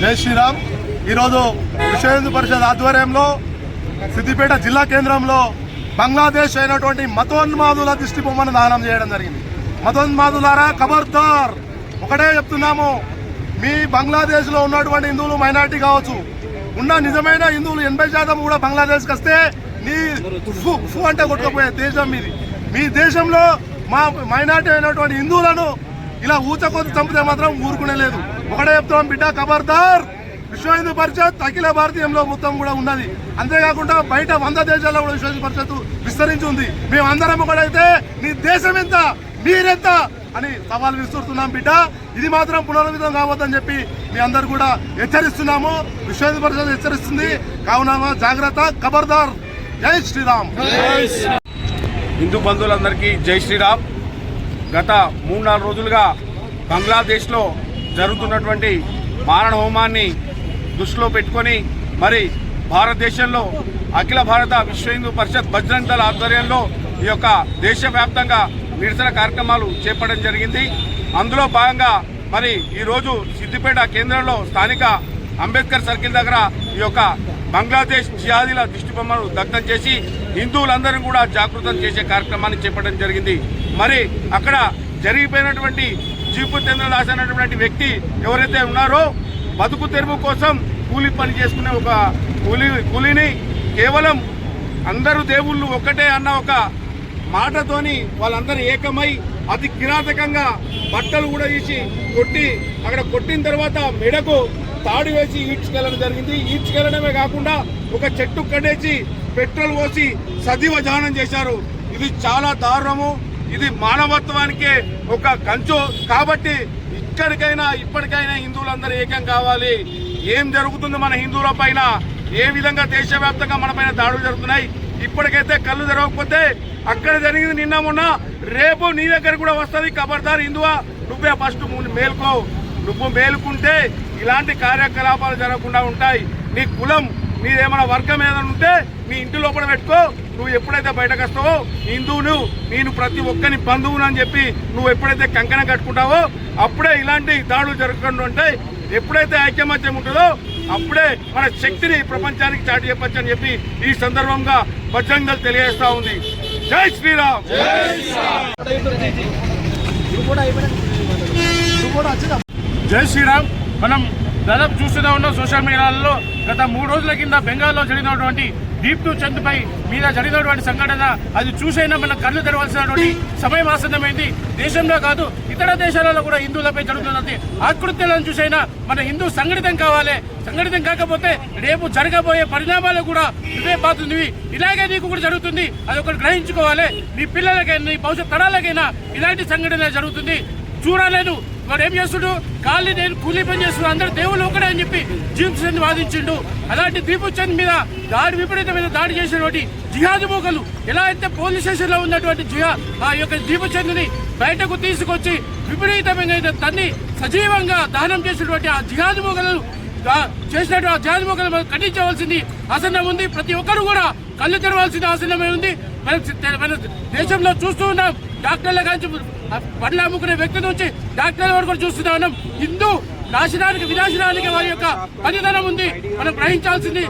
జై శ్రీరామ్. ఈరోజు విశ్వహిందు పరిషత్ ఆధ్వర్యంలో సిద్దిపేట జిల్లా కేంద్రంలో బంగ్లాదేశ్ అయినటువంటి మతోన్మాదుల దిష్టి బొమ్మను దానం చేయడం జరిగింది. మతోన్మాదులారా ఖబర్దార్! ఒకటే చెప్తున్నాము. మీ బంగ్లాదేశ్లో ఉన్నటువంటి హిందువులు మైనార్టీ కావచ్చు. ఉన్న నిజమైన హిందువులు ఎనభై శాతం కూడా బంగ్లాదేశ్కి వస్తే నీ ఫు అంటే కొట్టుకుపోయే దేశం మీది. మీ దేశంలో మా మైనార్టీ అయినటువంటి హిందువులను ఇలా ఊచకొద్ది చంపితే మాత్రం ఊరుకునే లేదు. ఒకటే చెప్తున్నాం బిడ్డ ఖబర్దార్ విశ్వ హిందూ పరిషత్ అఖిల భారతీయంలో మొత్తం కూడా ఉన్నది. అంతేకాకుండా బయట వంద దేశాల్లో కూడా విశ్వ హిందూ పరిషత్ విస్తరించి ఉంది మేమందరం ఒకటైతే నీ దేశం ఎంత? మీరెంత? అని సవాల్ విసురుతున్నాం బిడ్డ. ఇది మాత్రం పునర్విధం కావద్దని చెప్పి మీ అందరు కూడా హెచ్చరిస్తున్నాము. విశ్వ హిందూ పరిషత్ హెచ్చరిస్తుంది. కావున జాగ్రత్త ఖబర్దార్ జై శ్రీరామ్. హిందూ బంధువులందరికీ జై శ్రీరామ్. గత మూడు నాలుగు రోజులుగా బంగ్లాదేశ్లో జరుగుతున్నటువంటి మారణ హోమాన్ని దృష్టిలో పెట్టుకొని మరి భారతదేశంలో అఖిల భారత విశ్వ హిందూ పరిషత్ బజరంగ్ దళ ఆధ్వర్యంలో ఈ యొక్క దేశవ్యాప్తంగా నిరసన కార్యక్రమాలు చేపట్టడం జరిగింది. అందులో భాగంగా మరి ఈరోజు సిద్దిపేట కేంద్రంలో స్థానిక అంబేద్కర్ సర్కిల్ దగ్గర ఈ యొక్క బంగ్లాదేశ్ జిహాదీల దిష్టి బొమ్మను దగ్ధం చేసి హిందువులందరూ కూడా జాగృతం చేసే కార్యక్రమాన్ని చేపట్టడం జరిగింది. మరి అక్కడ జరిగిపోయినటువంటి జీపు చంద్రదాస్ అనేటువంటి వ్యక్తి ఎవరైతే ఉన్నారో బతుకు తెరువు కోసం కూలి పని చేసుకునే ఒక కూలి కూలిని కేవలం అందరూ దేవుళ్ళు ఒక్కటే అన్న ఒక మాటతోని వాళ్ళందరూ ఏకమై అతి కిరాతకంగా బట్టలు కూడా తీసి కొట్టి అక్కడ కొట్టిన తర్వాత మెడకు తాడు వేసి ఈడ్చుకెళ్ళడం జరిగింది. ఈడ్చుకెళ్ళడమే కాకుండా ఒక చెట్టు కడేసి పెట్రోల్ పోసి సజీవ దహనం చేశారు. ఇది చాలా దారుణము. ఇది మానవత్వానికే ఒక కంచు. కాబట్టి ఇక్కడికైనా ఇప్పటికైనా హిందువులందరూ ఏకం కావాలి. ఏం జరుగుతుంది మన హిందువుల పైన? ఏ విధంగా దేశవ్యాప్తంగా మన పైన దాడులు జరుగుతున్నాయి? ఇప్పటికైతే కళ్ళు జరగకపోతే అక్కడ జరిగింది నిన్న మొన్న. రేపు నీ దగ్గర కూడా వస్తుంది ఖబర్దార్ హిందువా? నువ్వే ఫస్ట్ ముందు మేల్కో. నువ్వు మేలుకుంటే ఇలాంటి కార్యకలాపాలు జరగకుండా ఉంటాయి. నీ కులం నీదేమైనా వర్గం ఏదైనా ఉంటే నీ ఇంటి లోపల పెట్టుకో. నువ్వు ఎప్పుడైతే బయటకు వస్తావో హిందువును నేను ప్రతి ఒక్కని బంధువును అని చెప్పి నువ్వు ఎప్పుడైతే కంకణం కట్టుకుంటావో అప్పుడే ఇలాంటి దాడులు జరగకుండా ఉంటాయి ఎప్పుడైతే ఐక్యమత్యం ఉంటుందో అప్పుడే మన శక్తిని ప్రపంచానికి చాటి చెప్పచ్చు అని చెప్పి ఈ సందర్భంగా బజరంగల్ తెలియజేస్తా ఉంది. జై శ్రీరామ్! జై శ్రీరామ్! మనం దాదాపు చూస్తూనే ఉన్నాం సోషల్ మీడియాలో గత మూడు రోజుల కింద బెంగాల్లో జరిగినటువంటి దీప్ టు చంద్ పై మీద జరిగినటువంటి సంఘటన అది చూసైనా మన కళ్ళు తెరవాల్సినటువంటి సమయం ఆసన్నమైంది. దేశంలో కాదు ఇతర దేశాలలో కూడా హిందువులపై జరుగుతున్నది. ఆకృత్యాలను చూసైనా మన హిందూ సంఘటితం కావాలి. సంఘటితం కాకపోతే రేపు జరగబోయే పరిణామాలు కూడా ఇవే బాగుంది ఇలాగే నీకు కూడా జరుగుతుంది. అది ఒకటి గ్రహించుకోవాలి. నీ పిల్లలకైనా నీ భవిష్యత్ తరాలకైనా ఇలాంటి సంఘటన జరుగుతుంది. చూడలేదు. వాడు ఏం చేస్తుడు? కాళ్ళని నేను కూలీ పని చేస్తున్నాడు అందరు దేవుళ్ళు ఒకటే అని చెప్పి జీప్స్ వాదించిండు. అలాంటి దీపుచంద్ మీద దాడి విపరీతమైన దాడి చేసినటువంటి జిహాద్ మూకలు ఎలా అయితే పోలీస్ స్టేషన్లో ఉన్నటువంటి జిహా ఆ యొక్క జీపుచంద్ని బయటకు తీసుకొచ్చి విపరీతమైన తన్ని సజీవంగా దహనం చేసినటువంటి ఆ జిహాద్ మూకలను చేసినట్టు ఆ జిహాద్ మూకలు ఖండించవలసింది ఆసనం ఉంది. ప్రతి ఒక్కరు కూడా కళ్ళు తెరవాల్సిన అవసరమే ఉంది మనం మన దేశంలో చూస్తూ ఉన్నాం. డాక్టర్ల కాంచి పండ్ల అమ్ముకునే వ్యక్తి నుంచి డాక్టర్ల వరకు కూడా చూస్తూనే ఉన్నాం. హిందూ నాశనానికి వినాశనానికి వారి యొక్క పనితనం ఉంది. మనం గ్రహించాల్సింది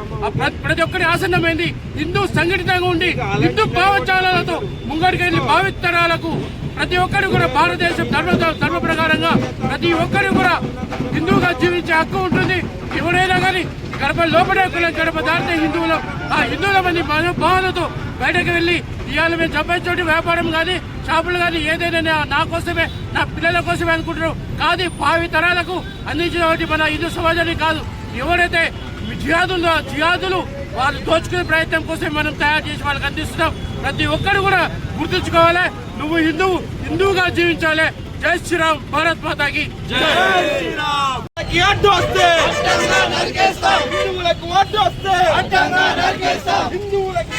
ప్రతి ఒక్కరి ఆసన్నమైంది హిందూ సంఘటితంగా ఉండి హిందూ భావజాలాలతో ముంగడికెళ్ళి భావితరాలకు ప్రతి ఒక్కరు కూడా భారతదేశం ధర్మ ధర్మ ప్రకారంగా ప్రతి ఒక్కరు కూడా హిందువుగా జీవించే హక్కు ఉంటుంది. ఎవరైనా కానీ గడప లోపల కులం గడప దాటితే హిందువులు ఆ హిందువుల మంది మనోభావాలతో బయటకు వెళ్ళి ఇవాళ మేము చంపించోటి వ్యాపారం కానీ షాపులు కానీ ఏదైనా నా- కోసమే నా పిల్లల కోసమే అనుకుంటున్నారు. కాదు భావి తరాలకు అందించిన మన హిందూ సమాజానికి కాదు. ఎవరైతే జిహాదులు జిహాదులు వాళ్ళు దోచుకునే ప్రయత్నం కోసం మనం తయారు చేసి వాళ్ళకి అందిస్తున్నాం. ప్రతి ఒక్కరు కూడా గుర్తుంచుకోవాలి. నువ్వు హిందువు హిందువుగా జీవించాలి. జై శ్రీరామ్ భారత్ మాతాకి. హిందువులకి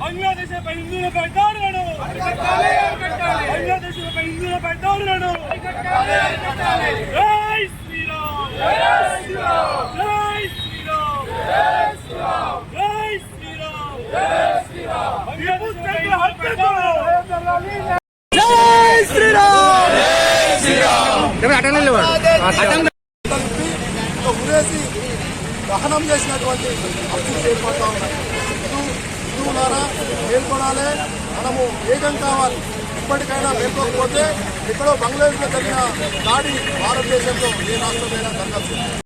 బంగ్లాదేశ్ హిందువులపై దాడులను బంగ్లాదేశ్ హిందువులపై దాడులను జై శ్రీరామ్ అటెండ్ అటెండ్ ఉరేసి దహనం చేసినటువంటి పరిస్థితులు ఏర్పడుతూ ఉన్నాయి హిందూ హిందువులారా మేల్కొనాలి. మనము ఏకం కావాలి. ఇప్పటికైనా మేల్కోకపోతే ఎక్కడో బంగ్లాదేశ్లో జరిగిన దాడి భారతదేశంలో ఏ రాష్ట్రమైనా జరగచ్చు